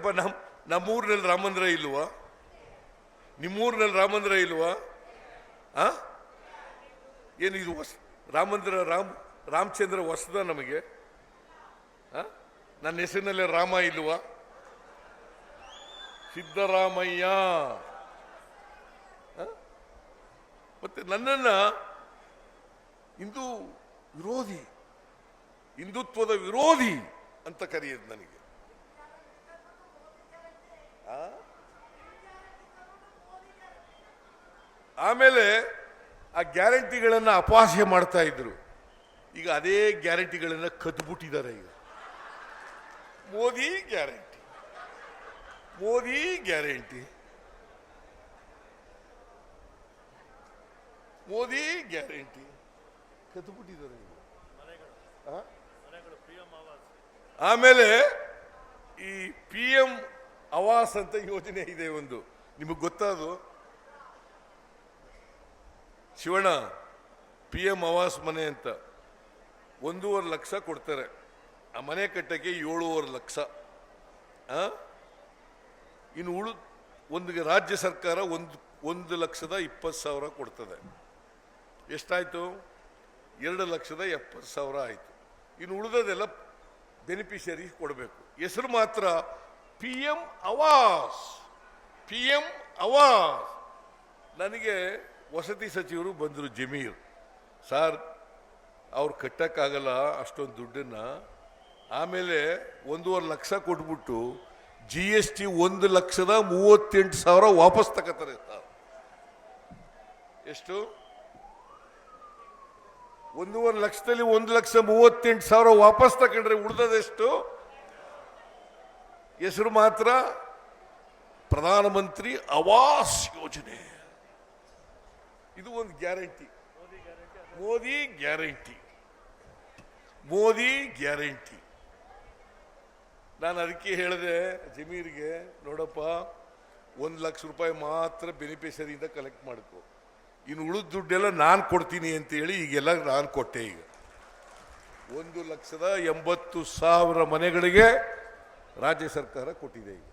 ಯಾಕಪ್ಪ ನಮ್ಮ ನಮ್ಮೂರಿನಲ್ಲಿ ರಾಮಂದ್ರ ಮಂದಿರ ಇಲ್ವಾ? ನಿಮ್ಮೂರಿನಲ್ಲಿ ರಾಮಂದ್ರ ಮಂದಿರ ಇಲ್ವಾ? ಆ? ಏನು ಇದು ಹೊಸ ರಾಮ ರಾಮ್, ರಾಮಚಂದ್ರ ಹೊಸದ ನಮಗೆ? ನನ್ನ ಹೆಸರಿನಲ್ಲೇ ರಾಮ ಇಲ್ವಾ? ಸಿದ್ದರಾಮಯ್ಯ? ಮತ್ತೆ ನನ್ನನ್ನ ಹಿಂದೂ ವಿರೋಧಿ, ಹಿಂದುತ್ವದ ವಿರೋಧಿ ಅಂತ ಕರೆಯೋದು ನನಗೆ ಆ? ಆಮೇಲೆ ಆ ಗ್ಯಾರಂಟಿಗಳನ್ನು ಅಪಹಾಸ್ಯ ಮಾಡ್ತಾ ಇದ್ರು. ಈಗ ಅದೇ ಗ್ಯಾರಂಟಿಗಳನ್ನು ಕದ್ಬಿಟ್ಟಿದ್ದಾರೆ ಈಗ. Modi guarantee. Modi guarantee. Modi guarantee. ಕದ್ಬಿಟ್ಟಿದ್ದಾರೆ ಈಗ? ಆಮೇಲೆ ಈ ಪಿ ಎಂ ಆವಾಸ್ ಅಂತ ಯೋಜನೆ ಇದೆ ಒಂದು. ನಿಮಗೆ ಗೊತ್ತಾದು? ಶಿವಣ್ಣ, ಪಿ ಎಂ ಆವಾಸ್ ಮನೆ ಅಂತ ಒಂದೂವರೆ ಲಕ್ಷ ಕೊಡ್ತಾರೆ. ಆ ಮನೆ ಕಟ್ಟಕ್ಕೆ ಏಳೂವರೆ ಲಕ್ಷ? ಇನ್ನು ಉಳು, ಒಂದು ರಾಜ್ಯ ಸರ್ಕಾರ ಒಂದು ಒಂದು ಲಕ್ಷದ ಇಪ್ಪತ್ತು ಸಾವಿರ ಕೊಡ್ತದೆ. ಎಷ್ಟಾಯಿತು? ಎರಡು ಲಕ್ಷದ ಎಪ್ಪತ್ತು ಸಾವಿರ ಆಯಿತು. ಇನ್ನು ಉಳಿದದೆಲ್ಲ ಬೆನಿಫಿಷರಿ ಕೊಡಬೇಕು. ಹೆಸರು ಮಾತ್ರ P M Awas P M Awas ನನಗೆ ವಸತಿ ಸಚಿವರು ಬಂದರು ಜಮೀರ್. ಸರ್, ಅವ್ರು ಕಟ್ಟಕ್ಕಾಗಲ್ಲ ಅಷ್ಟೊಂದು ದುಡ್ಡನ್ನು. ಆಮೇಲೆ ಒಂದೂವರೆ ಲಕ್ಷ ಕೊಟ್ಬಿಟ್ಟು ಜಿ ಎಸ್ ಟಿ ಒಂದು ಲಕ್ಷದ ಮೂವತ್ತೆಂಟು ಸಾವಿರ ವಾಪಸ್ ತಗೋತಾರೆ ಸರ್. ಎಷ್ಟು? ಒಂದೂವರೆ ಲಕ್ಷದಲ್ಲಿ ಒಂದು ಲಕ್ಷ ಮೂವತ್ತೆಂಟು ಸಾವಿರ ವಾಪಸ್ ತಗೊಂಡ್ರೆ ಉಳಿದದೆಷ್ಟು ಹೆಸರು ಮಾತ್ರ ಪ್ರಧಾನಮಂತ್ರಿ ಆವಾಸ್ ಯೋಜನೆ. ಇದು ಒಂದು guarantee. Modi guarantee. Modi guarantee. ನಾನು ಅದಕ್ಕೆ ಹೇಳಿದೆ, ಜಮೀರಿಗೆ, ನೋಡಪ್ಪ, ಒಂದು ಲಕ್ಷ ರೂಪಾಯಿ ಮಾತ್ರ ಬೆನಿಫಿಷರಿಯಿಂದ ಕಲೆಕ್ಟ್ ಮಾಡ್ಕೊ. ಇನ್ನು ಉಳಿದ ದುಡ್ಡೆಲ್ಲ ನಾನು ಕೊಡ್ತೀನಿ ಅಂತೇಳಿ ಈಗೆಲ್ಲ ನಾನು ಕೊಟ್ಟೆ ಈಗ. ಒಂದು ಲಕ್ಷದ ಎಂಬತ್ತು ಸಾವಿರ ಮನೆಗಳಿಗೆ ರಾಜ್ಯ ಸರ್ಕಾರ ಕೊಟ್ಟಿದೆ ಈಗ.